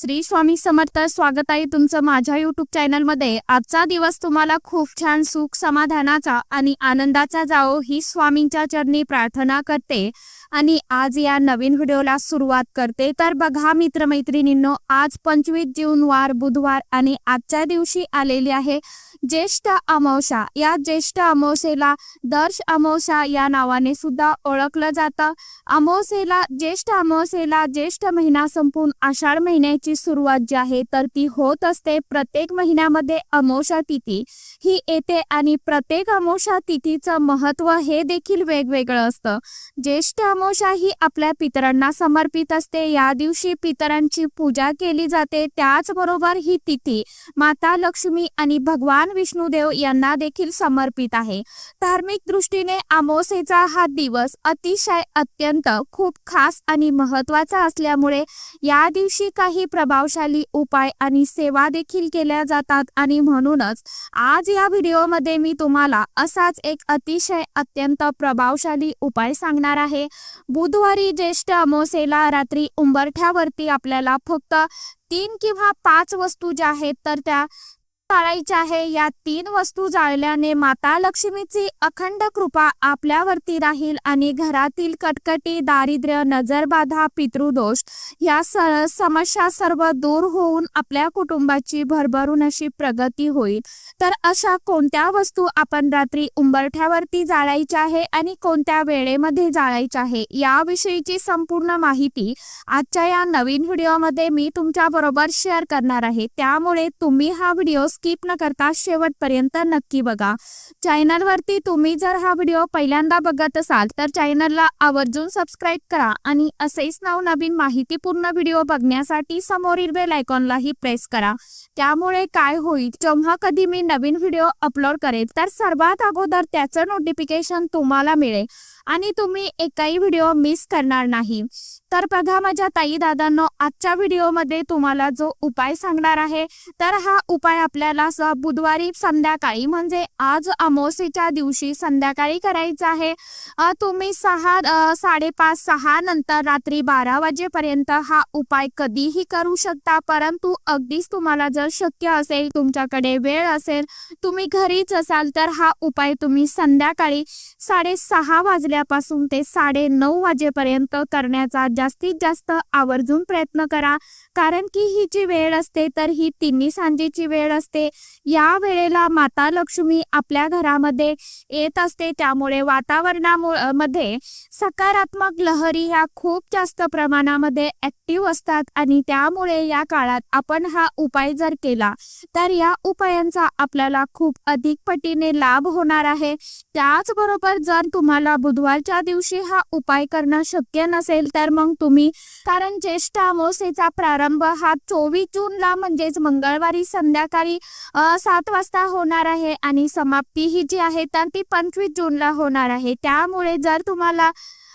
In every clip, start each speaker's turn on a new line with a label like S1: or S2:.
S1: श्री स्वामी समर्थ स्वागत आहे तुमचं माझ्या युट्यूब चॅनलमध्ये आजचा दिवस तुम्हाला खूप छान सुख समाधानाचा आणि आनंदाचा जाओ ही स्वामींच्या चरणी प्रार्थना करते. आणि आज या नवीन व्हिडिओला सुरुवात करते. तर बघा मित्रमैत्रिणींनो आज पंचवीस जून वार बुधवार आणि आजच्या दिवशी आलेली आहे ज्येष्ठ अमावस्या. या ज्येष्ठ अमावस्येला दर्श अमावस्या या नावाने सुद्धा ओळखलं जातं. अमावस्येला ज्येष्ठ अमावस्येला ज्येष्ठ महिना संपून आषाढ महिन्याची सुरुवात जी आहे तर ती होत असते प्रत्येक महिन्यामध्ये अमावस्या तिथी. ही येते आणि प्रत्येक अमावस्या तिथीचं महत्त्व हे देखील वेगवेगळं असतं. ज्येष्ठ अमावस्या ही आपल्या पितरांना समर्पित असते. या दिवशी पितरांची पूजा केली जाते. त्याचबरोबर ही तिथी माता लक्ष्मी आणि भगवान विष्णुदेव यांना देखील समर्पित आहे. धार्मिक दृष्टीने अमावस्येचा हा दिवस अतिशय अत्यंत खूप खास आणि महत्त्वाचा असल्यामुळे या दिवशी काही प्रभावशाली उपाय आणि सेवा देखील केल्या जातात आणि म्हणूनच आज या व्हिडिओमध्ये मी तुम्हाला असाच एक अतिशय अत्यंत प्रभावशाली उपाय सांगणार आहे. बुधवारी ज्येष्ठ अमावस्येला रात्री उंबरठ्यावरती आपल्याला फक्त तीन किंवा पाच वस्तू ज्या आहेत तर त्या जाळायच्या आहे. या तीन वस्तू जाळल्याने माता लक्ष्मीची अखंड कृपा आपल्यावरती राहील आणि घरातील कटकटी दारिद्र्य नजरबाधा पितृदोष या स- समस्या सर्व दूर होऊन आपल्या कुटुंबाची भरभरून अशी प्रगती होईल. तर अशा कोणत्या वस्तू आपण रात्री उंबरठ्यावरती जाळायच्या आहे आणि कोणत्या वेळेमध्ये जाळायच्या आहे? याविषयीची संपूर्ण माहिती आजच्या या नवीन व्हिडिओमध्ये मी तुमच्या बरोबर शेअर करणार आहे. त्यामुळे तुम्ही हा व्हिडिओ स्किप न करता शेवटपर्यंत नक्की बघा. चॅनलवरती तुम्ही जर हा व्हिडिओ पहिल्यांदा बघत असाल तर चॅनलला आवर्जून सबस्क्राईब करा आणि असेच नवनवीन माहितीपूर्ण व्हिडिओ बघण्यासाठी समोरील बेल आयकॉनलाही प्रेस करा. त्यामुळे काय होईल जेव्हा कधी मी नवीन व्हिडिओ अपलोड करेल तर सर्वात अगोदर त्याचं नोटिफिकेशन तुम्हाला मिळेल. आणि तुम्ही एकही व्हिडिओ मिस करणार नाही. तर बघा माझ्या ताई दादांनो आजच्या व्हिडिओमध्ये तुम्हाला जो उपाय सांगणार आहे तर हा उपाय आपल्याला स- बुधवारी संध्याकाळी म्हणजे आज अमावस्येच्या दिवशी संध्याकाळी करायचा आहे. तुम्ही सहा साडेपाच सहा नंतर रात्री बारा वाजेपर्यंत हा उपाय कधीही करू शकता. परंतु अगदीच तुम्हाला जर शक्य असेल तुमच्याकडे वेळ असेल तुम्ही घरीच असाल तर हा उपाय तुम्ही संध्याकाळी साडेसहा वाजल्या वाजल्यापासून ते साडे नऊ वाजेपर्यंत करण्याचा जास्तीत जास्त आवर्जून प्रयत्न करा. कारण की ही जी वेळ असते तर ही तिन्ही सांजेची वेळ असते. या वेळेला माता लक्ष्मी आपल्या घरामध्ये येत असते. त्यामुळे वातावरणामध्ये सकारात्मक लहरी ह्या खूप जास्त प्रमाणामध्ये ऍक्टिव्ह असतात आणि त्यामुळे या काळात आपण हा उपाय जर केला तर या उपायांचा आपल्याला खूप अधिक पटीने लाभ होणार आहे. त्याचबरोबर जर तुम्हाला बुधवारच्या दिवशी हा उपाय करणं शक्य नसेल तर मग तुम्ही कारण ज्येष्ठ अमावस्येचा प्रारंभ हा चोवीस जूनला म्हणजेच मंगळवारी संध्याकाळी सात वाजता होणार आहे आणि समाप्ती ही जी आहे तर ती पंचवीस जूनला होणार आहे. त्यामुळे जर तुम्हाला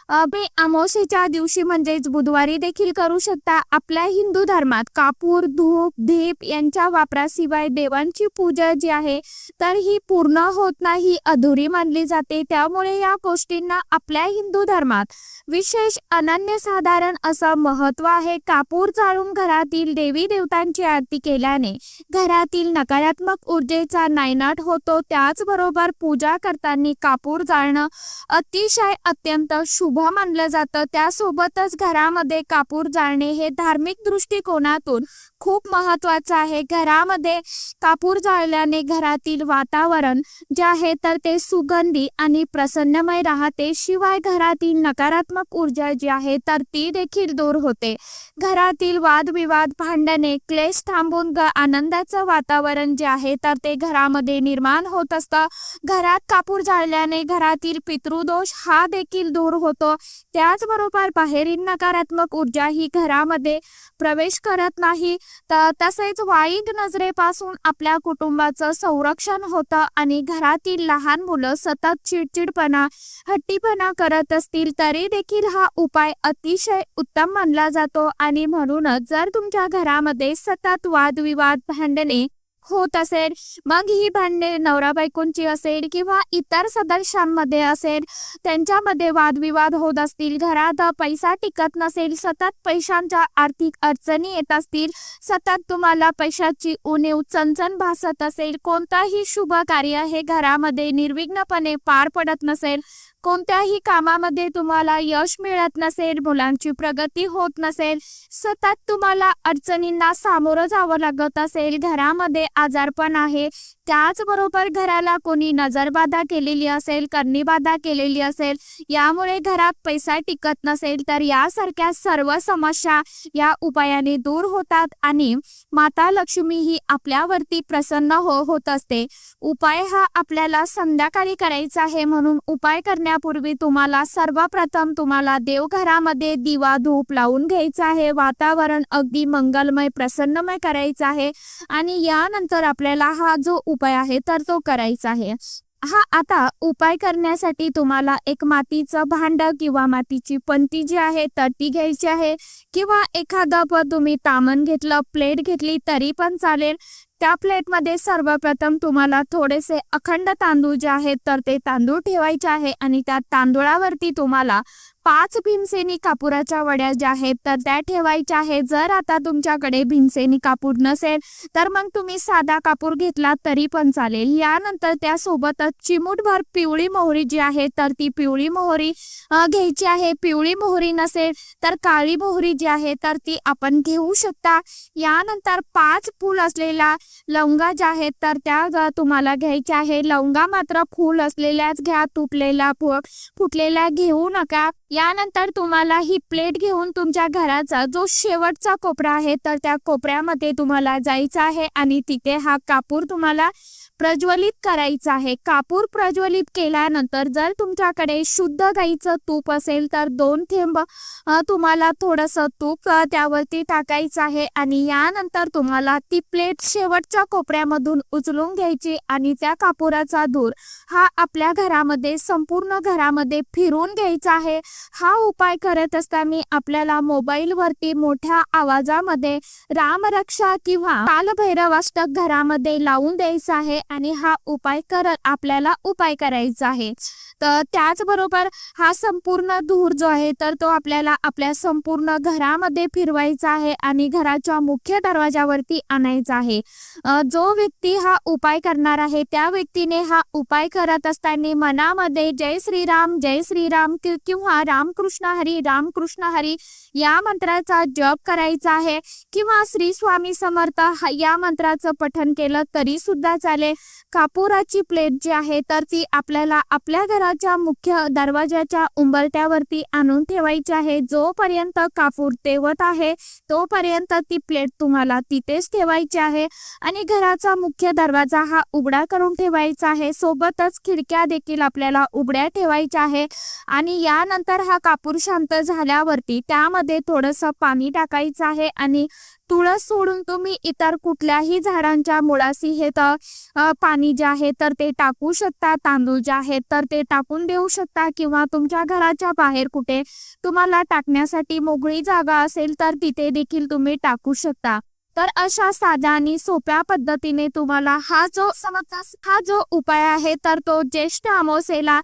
S1: अमावस्येच्या दिवशी म्हणजेच बुधवारी देखील करू शकता. आपल्या हिंदू धर्मात कापूर धूप धीप यांच्या वापराशिवाय देवांची पूजा जी आहे तर ही पूर्ण होत नाही अधुरी मानली जाते. त्यामुळे या गोष्टींना आपल्या हिंदू धर्मात विशेष अनन्यसाधारण असं महत्त्व आहे. कापूर जाळून घरातील देवी देवतांची आरती केल्याने घरातील नकारात्मक ऊर्जेचा नायनाट होतो. त्याचबरोबर पूजा करताना कापूर जाळणं अतिशय अत्यंत शुभ मानलं जातं. त्यासोबतच घरामध्ये कापूर जाळणे हे धार्मिक दृष्टिकोनातून खूप महत्वाचं आहे. घरामध्ये कापूर जाळल्याने घरातील वातावरण जे आहे तर ते सुगंधी आणि प्रसन्नमय राहते. शिवाय घरातील नकारात्मक ऊर्जा जी आहे तर ती देखील दूर होते. घरातील वादविवाद भांडणे क्लेश थांबून ग आनंदाचं वातावरण जे आहे तर ते घरामध्ये निर्माण होत असतं. घरात कापूर जाळल्याने घरातील पितृदोष हा देखील दूर होतो. त्याचबरोबर बाहेरील नकारात्मक ऊर्जा ही घरामध्ये प्रवेश करत नाही. तर तसेच वाईट नजरेपासून आपल्या कुटुंबाचं संरक्षण होतं आणि घरातील लहान मुलं सतत चिडचिडपणा हट्टीपणा करत असतील तरी देखील हा उपाय अतिशय उत्तम मानला जातो. आणि म्हणूनच जर तुमच्या घरामध्ये सतत वादविवाद भांडणे होत असेल. मग ही भांडणे नवरा बायकोंची असेल किंवा इतर सदस्यांमध्ये असेल त्यांच्यामध्ये वादविवाद होत असतील घरात पैसा टिकत नसेल सतत पैशांच्या आर्थिक अडचणी येत असतील सतत तुम्हाला पैशाची उणीव चणचण भासत असेल कोणताही शुभ कार्य हे घरामध्ये निर्विघ्नपणे पार पडत नसेल कोणत्याही कामामध्ये तुम्हाला यश मिळत नसेल मुलांची प्रगती होत नसेल सतत तुम्हाला अडचणींना सामोरं जावं लागत असेल घरामध्ये आजारपण आहे त्याचबरोबर घराला कोणी नजरबाधा केलेली असेल करणीबाधा केलेली असेल यामुळे घरात पैसा टिकत नसेल तर यासारख्या सर्व समस्या या उपायाने दूर होतात आणि माता लक्ष्मी ही आपल्यावरती प्रसन्न हो होत असते. उपाय हा आपल्याला संध्याकाळी करायचा आहे म्हणून उपाय करण्यापूर्वी तुम्हाला सर्वप्रथम तुम्हाला देवघरामध्ये दिवा धूप लावून घ्यायचा आहे. वातावरण अगदी मंगलमय प्रसन्नमय करायचं आहे. आणि यानंतर आपल्याला हा जो उपाय आहे तर तो करायचा आहे. हा आता उपाय करण्यासाठी तुम्हाला एक मातीचं भांड किंवा मातीची पंती जी आहे तर ती घ्यायची आहे. किंवा एखादं प तुम्ही तामण घेतलं प्लेट घेतली तरी पण चालेल. त्या प्लेटमध्ये सर्वप्रथम तुम्हाला थोडेसे अखंड तांदूळ जे आहेत तर ते तांदूळ ठेवायचे आहे आणि त्या तांदूळावरती तुम्हाला पाच भीमसेनी कापुराच्या वड्या ज्या आहेत तर त्या ठेवायच्या आहेत. जर आता तुमच्याकडे भीमसेनी कापूर नसेल तर मग तुम्ही साधा कापूर घेतला तरी पण चालेल. यानंतर त्यासोबतच चिमूटभर पिवळी मोहरी जी आहे तर ती पिवळी मोहरी घ्यायची आहे. पिवळी मोहरी नसेल तर काळी मोहरी जी आहे तर ती आपण घेऊ शकता. यानंतर पाच फूल असलेल्या लवंगा ज्या आहेत तर त्या तुम्हाला घ्यायच्या आहे. लवंगा मात्र फूल असलेल्याच घ्या. तुटलेल्या फुटलेला फुटलेल्या घेऊ नका. यानंतर तुम्हाला ही प्लेट घेऊन तुमच्या घराचा जो शेवटचा कोपरा आहे तर त्या कोपऱ्यामध्ये तुम्हाला जायचं आहे आणि तिथे हा कापूर तुम्हाला प्रज्वलित करायचं आहे. कापूर प्रज्वलित केल्यानंतर जर तुमच्याकडे शुद्ध गाईचं तूप असेल तर दोन थेंब तुम्हाला थोडंसं तूप त्यावरती टाकायचं आहे आणि यानंतर तुम्हाला ती प्लेट शेवटच्या कोपऱ्यामधून उचलून घ्यायची आणि त्या कापुराचा धूर हा आपल्या घरामध्ये संपूर्ण घरामध्ये फिरून घ्यायचा आहे. हा उपाय करत असताना आपल्याला मोबाईलवरती मोठ्या आवाजामध्ये रामरक्षा किंवा कालभैरवाष्टक घरामध्ये लावून द्यायचा आहे आणि हा उपाय करत आपल्याला उपाय करायचा आहे. तर त्याचबरोबर हा संपूर्ण धूर जो आहे तर तो आपल्याला आपल्या संपूर्ण घरामध्ये फिरवायचा आहे आणि घराच्या मुख्य दरवाजावरती आणायचा आहे. जो व्यक्ती हा उपाय करणार आहे त्या व्यक्तीने हा उपाय करत असताना मनामध्ये जय श्रीराम जय श्रीराम किंवा रामकृष्ण हरी रामकृष्ण हरी या मंत्राचा जप करायचा आहे. किंवा श्री स्वामी समर्थ या मंत्राचं पठन केलं तरी सुद्धा चालेल. कापुराची प्लेट जी आहे तर ती आपल्याला आपल्या घराच्या मुख्य दरवाजाच्या उंबरट्यावरती आणून ठेवायची आहे. जोपर्यंत कापूर तेवत आहे तोपर्यंत ती प्लेट तुम्हाला तिथेच ठेवायची आहे. आणि घराचा मुख्य दरवाजा हा उघडा करून ठेवायचा आहे. सोबतच खिडक्या देखील आपल्याला उघड्या ठेवायच्या आहे. आणि यानंतर हा कापूर शांत झाल्यावरती त्यामध्ये थोडंसं पाणी टाकायचं आहे. आणि तुळस सोडून तुम्ही इतर कुठल्याही झाडांच्या मुळाशी हे तर पाणी जे आहे तर ते टाकू शकता. तांदूळ जे आहेत तर ते टाकून देऊ शकता. किंवा तुमच्या घराच्या बाहेर कुठे तुम्हाला टाकण्यासाठी मोकळी जागा असेल तर तिथे देखील तुम्ही टाकू शकता. तर अशा साध्या आणि सोप्या पद्धतीने तुम्हाला हा जो समजा हा जो उपाय आहे तर तो ज्येष्ठ अमावस्येला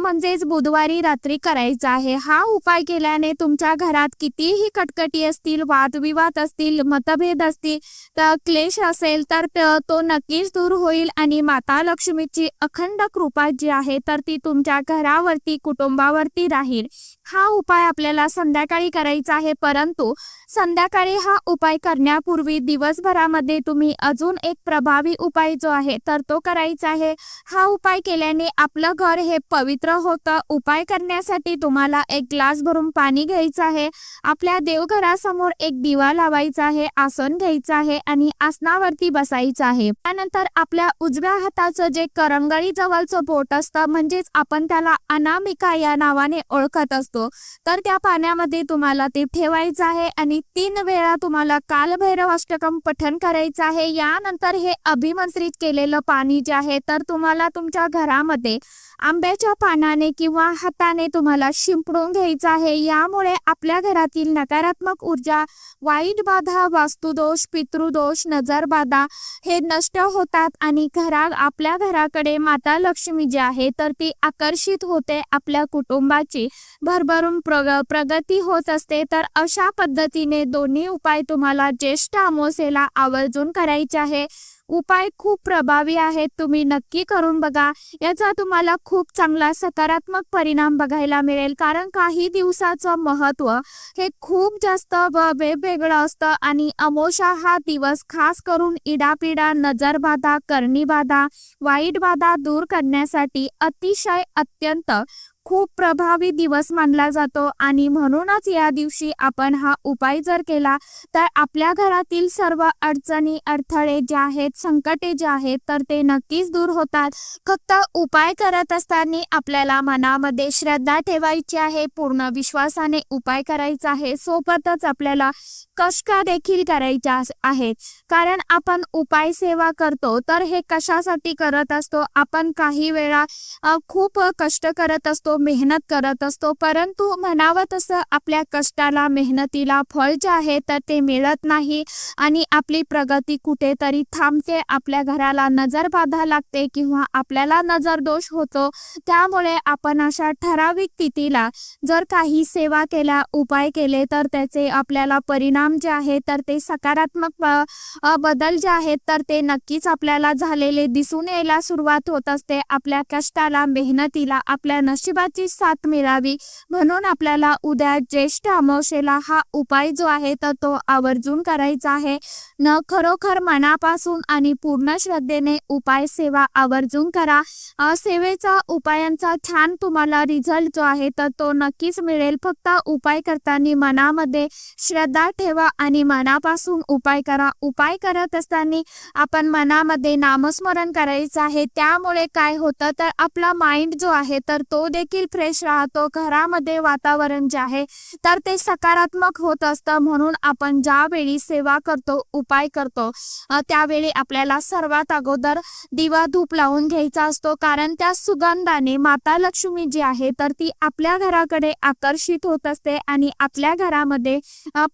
S1: म्हणजेच बुधवारी रात्री करायचा आहे. हा उपाय केल्याने तुमच्या घरात कितीही कटकटी असतील वादविवाद असतील मतभेद असतील तर क्लेश असेल तर तो नक्कीच दूर होईल आणि माता लक्ष्मीची अखंड कृपा जी आहे तर ती तुमच्या घरावरती कुटुंबावरती राहील. हा उपाय आपल्याला संध्याकाळी करायचा आहे परंतु संध्याकाळी हा उपाय करण्यापूर्वी दिवसभरामध्ये तुम्ही अजून एक प्रभावी उपाय जो आहे तर तो करायचा आहे. हा उपाय केल्याने आपलं घर हे पवित्र होतं. उपाय करण्यासाठी तुम्हाला एक ग्लास भरून पाणी घ्यायचं आहे. आपल्या देवघरासमोर एक दिवा लावायचा आहे आसन घ्यायचं आहे आणि आसनावरती बसायचं आहे. त्यानंतर आपल्या उजव्या हाताचं जे करंगळी जवळचं बोट असतं म्हणजेच आपण त्याला अनामिका या नावाने ओळखत असतो तर त्या पाण्यामध्ये तुम्हाला ते ठेवायचं आहे आणि तीन वेळा तुम्हाला कालभैरव अष्टकम पठन करायचं आहे. यानंतर हे अभिमंत्रित केलेलं पाणी जे आहे तर तुम्हाला तुमच्या घरामध्ये आंब्याच्या पानाने किंवा हाताने तुम्हाला शिंपडून घ्यायचं आहे. यामुळे आपल्या घरातील नकारात्मक ऊर्जा वाईट बाधा वास्तुदोष पितृदोष नजरबाधा हे नष्ट होतात आणि घरा आपल्या घराकडे माता लक्ष्मी जी आहे तर ती आकर्षित होते आपल्या कुटुंबाची. भरभरून प्रग प्रगती होत असते तर अशा पद्धतीने दोन्ही उपाय तुम्हाला ज्येष्ठ अमावस्येला आवर्जून करायचे आहे. उपाय खूप प्रभावी आहेत. तुम्ही नक्की करून बघा. याचा तुम्हाला खूप चांगला सकारात्मक परिणाम बघायला मिळेल. कारण काही दिवसाचं महत्त्व हे खूप जास्त वेगवेगळं असतं. आणि अमोशा हा दिवस खास करून इडापिडा नजरबाधा करणीबाधा वाईट बाधा दूर करण्यासाठी अतिशय अत्यंत खूप प्रभावी दिवस मानला जातो आणि म्हणूनच या दिवशी आपण हा उपाय जर केला तर आपल्या घरातील सर्व अडचणी अडथळे जे आहेत संकटे जे आहेत तर ते नक्कीच दूर होतात. फक्त उपाय करत असताना आपल्याला मनामध्ये श्रद्धा ठेवायची आहे पूर्ण विश्वासाने उपाय करायचा आहे. सोबतच आपल्याला कष्ट देखील करायच्या आहेत. कारण आपण उपाय सेवा करतो तर हे कशासाठी करत असतो? आपण काही वेळा खूप कष्ट करत असतो मेहनत करत असतो परंतु म्हणावं तसं आपल्या कष्टाला मेहनतीला फळ जे आहे तर ते मिळत नाही आणि आपली प्रगती कुठेतरी थांबते. आपल्या घराला नजर बाधा लागते किंवा आपल्याला नजर दोष होतो. त्यामुळे आपण अशा ठराविक तिथीला जर काही सेवा केल्या उपाय केले तर त्याचे आपल्याला परिणाम जे आहे तर ते सकारात्मक बदल जे आहेत तर ते नक्कीच आपल्याला झालेले दिसून यायला सुरुवात होत असते. आपल्या कष्टाला मेहनतीला आपल्या नशिबाची साथ मिळावी म्हणून आपल्याला उद्या ज्येष्ठ अमावशेला हा उपाय जो आहे तर तो आवर्जून करायचा आहे. न खरोखर मनापासून आणि पूर्ण श्रद्धेने उपाय सेवा आवर्जून करा. सेवेचा उपायांचा छान तुम्हाला रिझल्ट जो आहे तर तो नक्कीच मिळेल. फक्त उपाय करताना मनामध्ये श्रद्धा ठेवा. आणि मनापासून उपाय करा. उपाय करत असताना आपण मनामध्ये नामस्मरण करायचं आहे. त्यामुळे काय होतं? तर आपला माइंड जो आहे तर तो देखील फ्रेश राहतो. घरामध्ये वातावरण जे आहे तर ते सकारात्मक होत असतं. म्हणून आपण ज्यावेळी सेवा करतो उपाय करतो त्यावेळी आपल्याला सर्वात अगोदर दिवा धूप लावून घ्यायचा असतो. कारण त्या सुगंधाने माता लक्ष्मी जी आहे तर ती आपल्या घराकडे आकर्षित होत असते आणि आपल्या घरामध्ये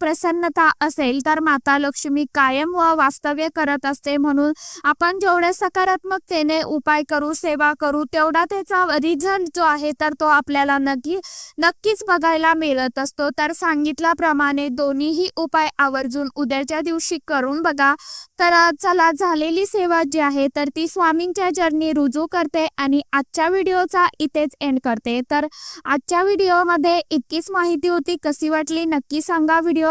S1: प्रसन्न कथा असेल तर माता लक्ष्मी कायम व वास्तव्य करत असते म्हणून आपण जेवढे सकारात्मकतेने उपाय करू सेवा करू तेवढा त्याचा रिझल्ट जो आहे तर तो आपल्याला नक्की नक्कीच बघायला मिळत असतो. तर सांगितल्याप्रमाणे दोन्हीही उपाय आवर्जून उद्याच्या दिवशी करून बघा. तर चला झालेली सेवा जी आहे तर ती स्वामींच्या जर्नी रुजू करते आणि आजच्या व्हिडिओचा इथेच एंड करते. तर आजच्या व्हिडिओमध्ये इतकीच माहिती होती. कशी वाटली नक्की सांगा. व्हिडिओ